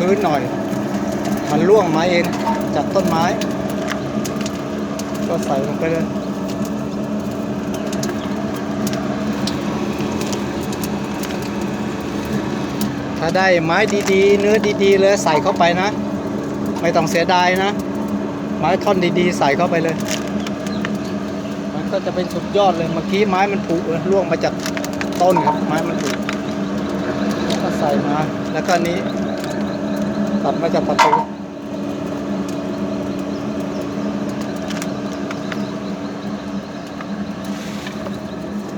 ชื้นหน่อย มันร่วงมาเองจากต้นไม้ ก็ใส่ลงไปเลยถ้าได้ไม้ดีๆ เนื้อดีๆเลยใส่เข้าไปนะ ไม่ต้องเสียดายนะ ไม้ท่อนดีๆ ใส่เข้าไปเลย มันก็จะเป็นสุดยอดเลยเมื่อกี้ไม้มันผุเลยร่วงมาจากต้นครับไม้มันผุก็ใส่มาแล้วก็นี้ ตัดมาจากประตู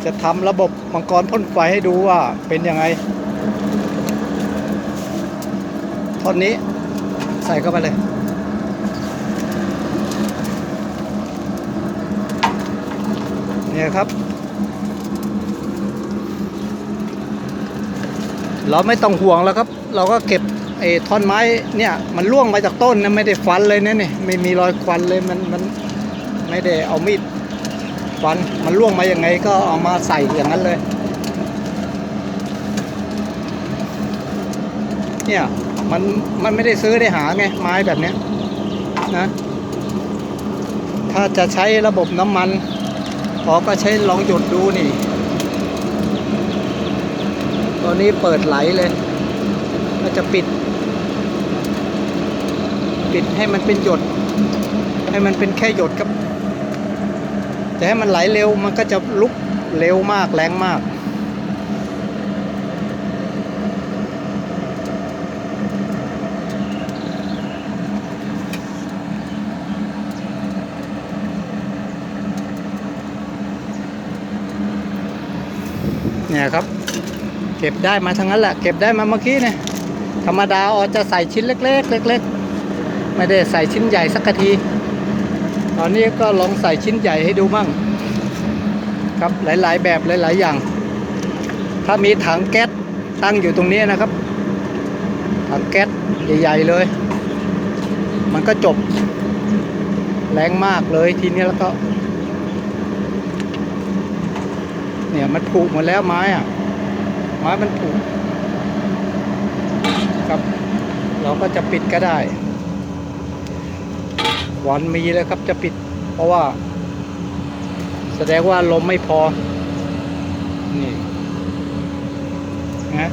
จะทำระบบมังกรพ่นไฟให้ดูว่าเป็นยังไงท่อนนี้ใส่เข้าไปเลยเนี่ยครับ เราไม่ต้องห่วงแล้วครับ เราก็เก็บ ไอ้ท่อนไม้เนี่ยมันล่วงมาจากต้นนะไม่ได้ฟันเลยนะนี่ไม่มีรอยควันเลยมันมันไม่ได้เอามีดฟันมันล่วงมาอย่างไงก็เอามาใส่อย่างนั้นเลยเนี่ยมันมันไม่ได้ซื้อได้หาไงไม้แบบเนี้ยนะถ้าจะใช้ระบบน้ำมันพอก็ใช้ลองหยดดูนี่ตอนนี้เปิดไหลเลยก็จะปิด ปิดให้มันเป็นหยด ให้มันเป็นแค่หยดครับ แต่ให้มันไหลเร็วมันก็จะลุกเร็วมากแรงมากเนี่ยครับ เก็บได้มาทั้งนั้นแหละ เก็บได้มาเมื่อกี้เนี่ยธรรมดาออจะใส่ชิ้นเล็ก ๆ เล็ก ๆ ไม่ได้ใส่ชิ้นใหญ่สักที ตอนนี้ก็ลองใส่ชิ้นใหญ่ให้ดูมั่ง ครับหลายๆแบบหลาย ๆ อย่าง ถ้ามีถังแก๊สตั้งอยู่ตรงนี้นะครับ ถังแก๊สใหญ่ๆเลย มันก็จบ แรงมากเลยทีนี้แล้วก็ เนี่ยมันผุหมดแล้วไม้อะไม้มันผุครับ เราก็จะปิดก็ได้ วันมีแล้วครับจะปิด เพราะว่า แสดงว่าลมไม่พอ นี่นะ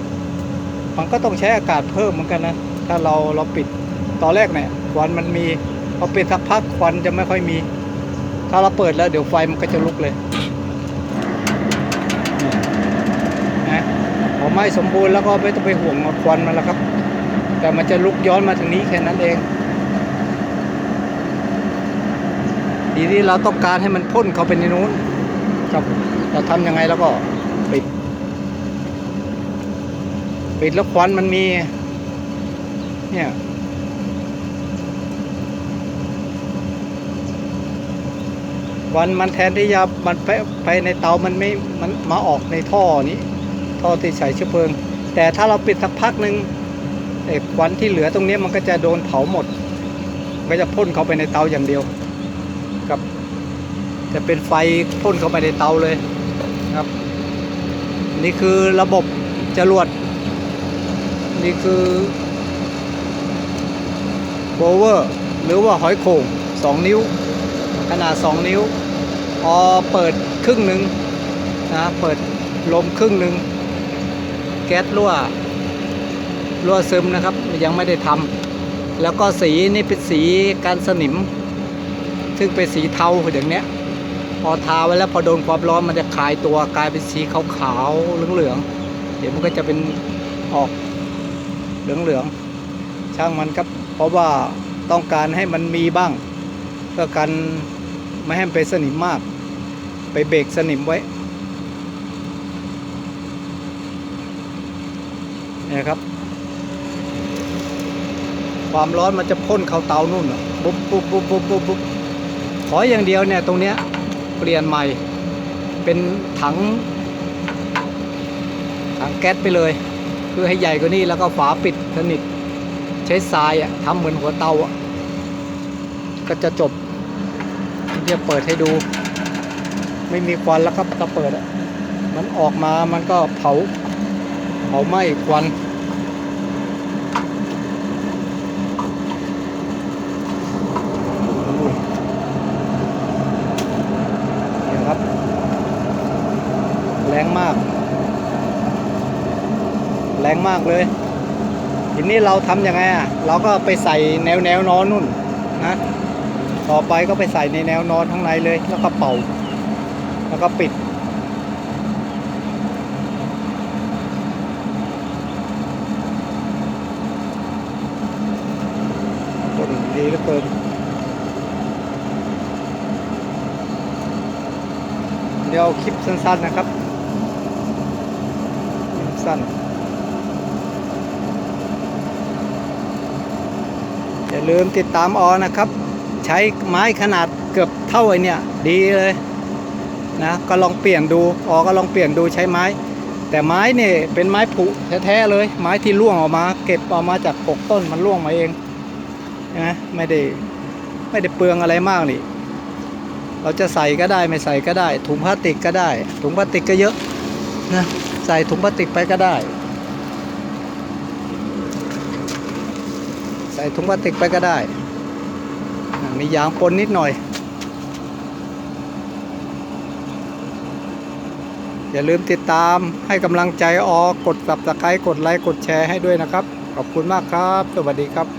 มันก็ต้องใช้อากาศเพิ่มเหมือนกันนะ ถ้าเราเราปิดตอนแรกเนี่ยควันมันมีพอปิดสักพักควันจะไม่ค่อยมี ถ้าเราเปิดแล้วเดี๋ยวไฟมันก็จะลุกเลยนะพอไหม้สมบูรณ์แล้วก็ไม่ต้องไปห่วงควันมันแล้วครับ แต่มันจะลุกย้อนมาทางนี้แค่นั้นเอง ทีนี้เราต้องการให้มันพ่นเข้าไปในนู้นครับเราทำยังไงแล้วก็ปิด ปิดแล้วควันมันมี เนี่ยวันมันแทนที่จะมันไปไปในเตา มันไม่ มันมาออกในท่อนี้ ท่อที่ใส่เชื้อเพลิง แต่ถ้าเราปิดสักพักหนึ่งไอ้ควันที่เหลือตรงนี้มันก็จะโดนเผาหมด ก็จะพ่นเข้าไปในเตาอย่างเดียว ครับ จะเป็นไฟพ่นเข้าไปในเตาเลยครับ นี่คือระบบจรวด นี่คือโบเวอร์หรือว่าหอยโข่ง2 นิ้ว ขนาด 2 นิ้วพอเปิดครึ่งหนึ่งนะเปิดลมครึ่งหนึ่งแก๊สรั่วรั่วซึมนะครับยังไม่ได้ทำแล้วก็สีนี่เป็นสีการสนิม ซึ่งเป็นสีเทาอย่างเนี้ย พอทาไว้แล้วพอโดนความร้อนมันจะคลายตัวกลายเป็นสีขาวๆเหลืองๆเดี๋ยวมันก็จะเป็นออกเหลืองๆช่างมันครับ เพราะว่าต้องการให้มันมีบ้าง เพื่อกันไม่ให้มันไปสนิมมาก ไปเบรกสนิมไว้นี่ครับ ความร้อนมันจะพ่นเข้าเตานู่นปุ๊บปุ๊บปุ๊บปุ๊บปุ๊บปุ๊บ ขออย่างเดียวเนี่ยตรงเนี้ยเปลี่ยนใหม่ เป็นถัง ถังแก๊สไปเลย คือให้ใหญ่กว่านี้แล้วก็ฝาปิดสนิทใช้ทรายอะทำเหมือนหัวเตาอะก็จะจบเดี๋ยวเปิดให้ดู ไม่มีควันแล้วครับถ้าเปิดอะมันออกมามันก็เผาเผาไหม้ควัน แรงมาก แรงมากเลย ทีนี้เราทำยังไงอะ เราก็ไปใส่แนวแนวนอนนู่นนะต่อไปก็ไปใส่ในแนวนอนข้างในเลย แล้วก็เป่า แล้วก็ปิดคนดีเหลือเกินเดี๋ยวคลิปสั้นๆนะครับ สั้น อย่าลืมติดตามออนะครับ ใช้ไม้ขนาดเกือบเท่าไอเนี่ยดีเลยนะก็ลองเปลี่ยนดูออก็ลองเปลี่ยนดูใช้ไม้ แต่ไม้เนี่ยเป็นไม้ผุแท้ๆเลย ไม้ที่ร่วงออกมา เก็บออกมาจากกกต้นมันร่วงมาเองนะไม่ได้ไม่ได้เปลืองอะไรมากนี่เราจะใส่ก็ได้ไม่ใส่ก็ได้ ถุงพลาสติกก็ได้ ถุงพลาสติกก็เยอะนะใส่ถุงพลาสติกไปก็ได้ ใส่ถุงพลาสติกไปก็ได้ มียางปนนิดหน่อย อย่าลืมติดตามให้กำลังใจออกด subscribe กดไลค์ กดแชร์ให้ด้วยนะครับ ขอบคุณมากครับ สวัสดีครับ